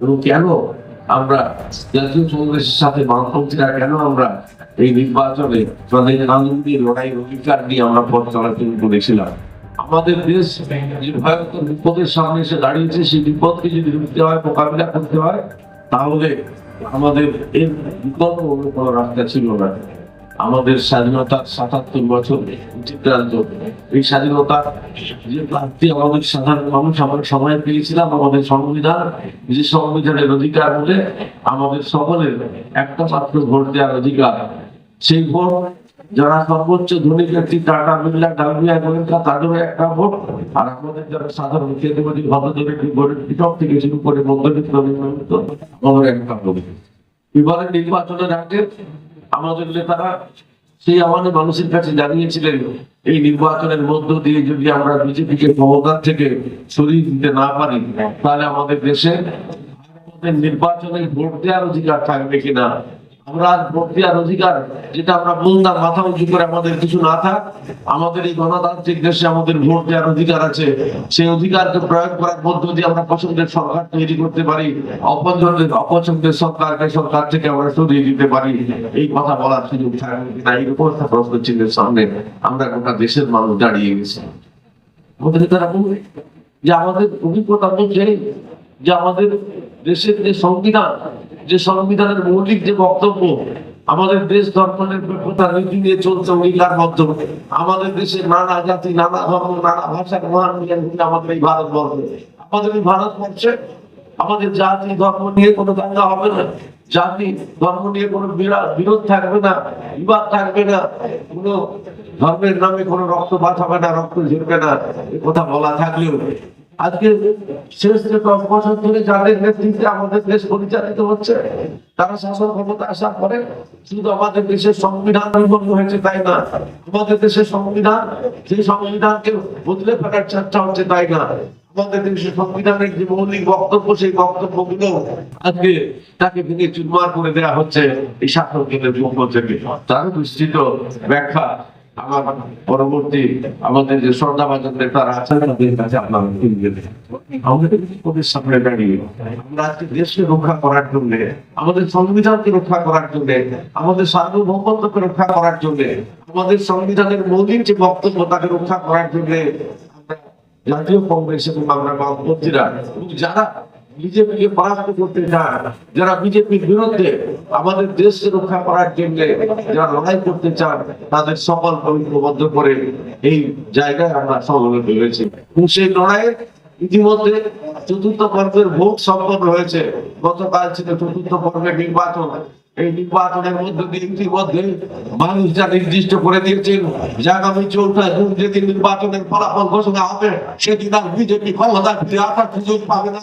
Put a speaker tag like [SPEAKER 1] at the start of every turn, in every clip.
[SPEAKER 1] এবং কেন আমরা জাতীয় কংগ্রেসের সাথে বামপন্থীরা কেন আমরা এই নির্বাচনে তাদের কানুন লড়াই অধিকার নিয়ে আমরা পথ চলা শুরু করেছিলাম? আমাদের দেশ যে ভয়ঙ্কর বিপদের সামনে এসে দাঁড়িয়েছে, সেই বিপদকে যদি রুখতে হয়, মোকাবিলা করতে হয়, তাহলে আমাদের এর বিকল্প কোনো রাস্তা ছিল না। আমাদের স্বাধীনতার সাতাত্তর বছর এই স্বাধীনতা যে প্রাপ্তি আমাদের সাধারণ মানুষ, আমরা সময় পেয়েছিলাম, আমাদের সংবিধান, যে সংবিধানের অধিকার হলে আমাদের সকলের একটা মাত্র ভোট দেওয়ার অধিকার। সেই ভোট যারা সর্বোচ্চ ধনী ব্যক্তি, টাটা বিড়লা ডালমিয়া গোয়েঙ্কা তাদেরও একটা ভোট। আর আমাদের যারা সাধারণ খেতেবাদী ভদ্রদের ভোটের কৃষক থেকে শুরু করে মধ্যবিত্ত আমাদের একটা ভোট। এবারে নির্বাচনের আগে আমাদের নেতারা সেই আমাদের মানুষের কাছে জানিয়েছিলেন, এই নির্বাচনের মধ্য দিয়ে যদি আমরা বিজেপিকে ক্ষমতার থেকে সরিয়ে দিতে না পারি, তাহলে আমাদের দেশে আমাদের নির্বাচনে ভোট দেওয়ার অধিকার থাকবে কিনা? আমাদের এই কথা বলার সামনে আমরা গোটা দেশের মানুষ দাঁড়িয়ে গেছি। যে আমাদের অভিজ্ঞতা যে আমাদের দেশের যে সংবিধান, যে সংবিধানের মৌলিক যে বক্তব্য, আমাদের দেশ ধর্মের বিপদা নীতি নিয়ে চলছে অঙ্গীকার মাধ্যমে। আমাদের দেশের নানা জাতি, নানা ধর্ম, নানা ভাষার মহান আমাদের এই ভারতবর্ষ। আমাদের এই ভারতবর্ষে আমাদের জাতি, ধর্ম নিয়ে কোনো দাঙ্গা হবে না। জাতি, ধর্ম নিয়ে কোনো বিরা- বিরোধ থাকবে না, বিবাদ থাকবে না। কোনো ধর্মের নামে কোনো রক্তপাত হবে না, রক্ত ঝরবে না। কথা বলা থাকলেও আজকে শেষ যে দশ বছর ধরে যাদের নেতৃত্বে আমাদের দেশ পরিচালিত হচ্ছে, তারা শাসন ক্ষমতা আসার পরে শুধু আমাদের দেশের সংবিধান হয়েছে তাই না? আমাদের দেশের সংবিধান সেই সংবিধানকে বদলে ফেলার চেষ্টা হচ্ছে তাই না? আমাদের দেশের সংবিধানের যে মৌলিক বক্তব্য, সেই বক্তব্যগুলো আজকে তাকে ভেঙে চুরমার করে দেওয়া হচ্ছে এই শাসক পক্ষ থেকে। তার বিস্তৃত ব্যাখ্যা আমার পরবর্তী আমাদের যে শ্রদ্ধাভাজন নেতারা আছেন, তাদের কাছে আমাদের সামনে দাঁড়িয়ে আমরা আজকে দেশকে রক্ষা করার জন্য, আমাদের সংবিধানকে রক্ষা করার জন্য, আমাদের সার্বভৌমত্বকে রক্ষা করার জন্য, আমাদের সংবিধানের মৌলিক যে বক্তব্য তাকে রক্ষা করার জন্য জাতীয় কংগ্রেস এবং আমরা বামপন্থীরা যারা বিজেপিকে পরাস্ত করতে চান, যারা বিজেপির বিরুদ্ধে আমাদের দেশকে রক্ষা করার জন্য যারা লড়াই করতে চান, তাদের সকল ঐক্যবদ্ধ করে এই জায়গায় আমরা সমবেত হয়েছি সেই লড়াইয়ের ইতিমধ্যে চতুর্থ পর্বের ভোট সম্পন্ন হয়েছে। গতকাল ছিল চতুর্থ পর্বের নির্বাচন। এই নির্বাচনের মধ্যে দিয়ে ইতিমধ্যে মানুষ যা নির্দিষ্ট করে দিয়েছেন যে আগামী চৌঠা জুন যেদিন নির্বাচনের ফলাফল ঘোষণা হবে, সেদিন আর বিজেপি ক্ষমতা ফিরে আসার সুযোগ পাবে না।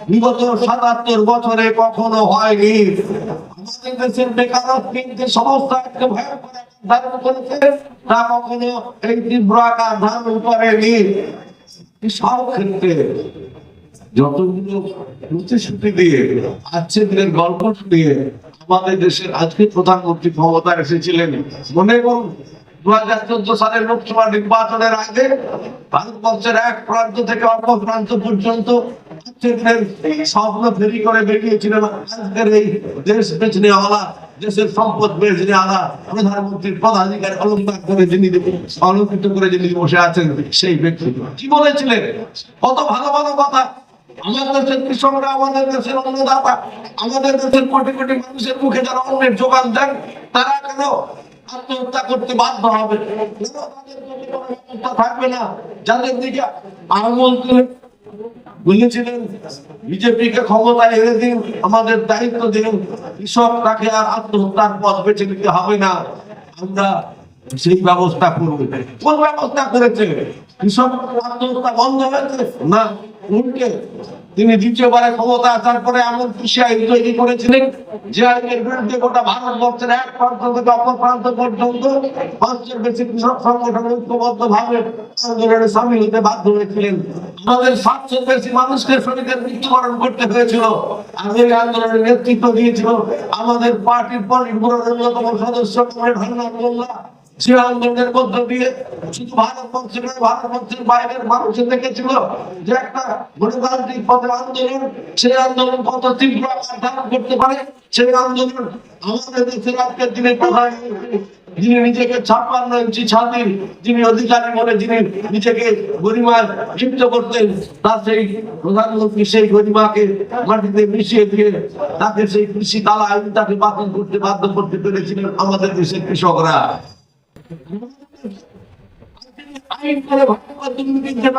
[SPEAKER 1] বিগত সাতাত্তর বছরে কখনো হয়নি। আমাদের দেশের সমস্যা একটা ভয়ঙ্কর ধারণ করেছে, তা কখনো এই তীব্র আকার ধারণ করেনি। সব ক্ষেত্রে যতগুলো প্রতিশ্রুতি দিয়ে আজকে গল্প শুনিয়ে আমাদের দেশের আজকে প্রধানমন্ত্রী ক্ষমতা এসেছিলেন, মনে করুন দু হাজার চোদ্দ সালের লোকসভা নির্বাচনের আগে ভারতবর্ষের এক প্রান্ত থেকে অন্য প্রান্ত পর্যন্ত স্বপ্ন ফেরি করে বেরিয়েছিলেন আজকের এই দেশ বেছে নেওয়ালা দেশের সম্পদ বেছে নেওয়ালা প্রধানমন্ত্রীর পদাধিকার অলঙ্কার করে যিনি অলঙ্কৃত করে যিনি বসে আছেন সেই ব্যক্তি। কি বলেছিলেন? কত ভালো ভালো কথা। আমাদের দেশের কৃষকরা, আমাদের দেশের অন্নদাতা, আমাদের দেশের কোটি কোটি মানুষের মুখে যারা অন্যের যোগান দেন, তারা কেন আত্মহত্যা করতে বাধ্য হবে। না? যাদের ক্ষমতায় এনে দিন, আমাদের দায়িত্ব দিন, কৃষক তাকে আর আত্মহত্যার পথ বেছে নিতে হবে না। আমরা সেই ব্যবস্থা করবে কোন ব্যবস্থা করেছে। বন্ধ হয়েছে? না, উল্টে। তিনি দ্বিতীয়বারে ক্ষমতা আসার পরে এমন কৃষি আইন তৈরি করেছিলেন যে আইনের বিরুদ্ধে গোটা ভারতবর্ষের এক প্রান্ত থেকে অপর প্রান্ত পর্যন্ত বেশি কৃষক সংগঠন ঐক্যবদ্ধ ভাবে আন্দোলনে সামিল হতে বাধ্য হয়েছিলেন। আমাদের বেশি মানুষকে শরীরের মৃত্যুবরণ করতে হয়েছিল। এই আন্দোলনের নেতৃত্ব দিয়েছিল আমাদের পার্টির ব্যুরোর অন্যতম সদস্য মোল্লা। মধ্য দিয়ে শুধু ভারতবর্ষের বাইরের মানুষ দেখেছিল যে একটা গণতান্ত্রিক পথের আন্দোলন, সেই আন্দোলন কত তীব্র আকার ধারণ করতে পারে, সেই আন্দোলন আমাদের দেশের আজকের দিনে যিনি নিজেকে ছাপ্পান্ন ইঞ্চি যিনি অধিকারী বলে যিনি নিজেকে গরিমায় লিপ্ত করতেন, তার সেই প্রধানমন্ত্রী সেই গরিমাকে মাটিতে মিশিয়ে দিয়ে তাকে সেই কৃষি তালা আইন তাকে বাতিল করতে বাধ্য করতে পেরেছিলেন আমাদের দেশের কৃষকরা। যে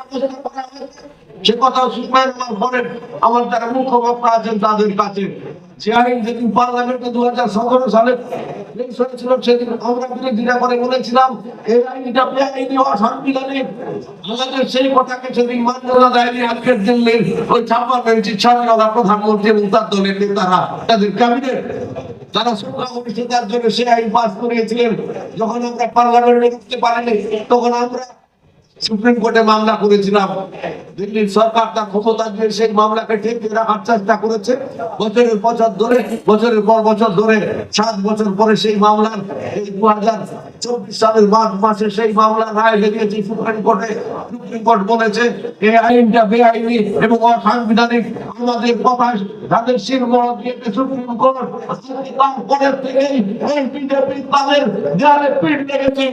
[SPEAKER 1] সে কথা সুপার পরে আমার যারা মুখপাত্র আছেন তাদের কাছে আইন যেদিন পার্লামেন্টে দু হাজার সতেরো সালে হয়েছিল, সেদিন আমরা বিরোধীরা করে বলেছিলাম, এই আইনটা বেআইনি অসাংবিধানিক আমাদের সেই কথাকে সেদিন মান্যতা দেয়নি আজকের দিল্লির ওই ছাপ্পান্ন ইঞ্চি প্রধানমন্ত্রী এবং তার দলের নেতারা, তাদের ক্যাবিনেট। তারা সংখ্যা জন্য সে আইন পাস করিয়েছিলেন। যখন আমরা পার্লামেন্টে ঢুকতে পারিনি, তখন আমরা সুপ্রিম কোর্টে মামলা করেছিলাম। দিল্লির সরকার তার ক্ষমতা দিয়ে সেই মামলাকে ঠেকিয়ে রাখার চেষ্টা করেছে। বছরের বছর ধরে, বছরের পর বছর ধরে, সাত বছর পরে সেই মামলার এই দু হাজার চব্বিশ সালের মার্চ মাসে সেই মামলার রায় বেরিয়েছে সুপ্রিম কোর্টে। সুপ্রিম কোর্ট বলেছে, এই আইনটা বেআইনি এবং অসাংবিধানিক। আমাদের কথা তাদের শিরমোহর দিয়েছে সুপ্রিম কোর্ট। তারপরের থেকেই এই বিজেপি তাদের দেয়ালে পিঠ লেগেছে।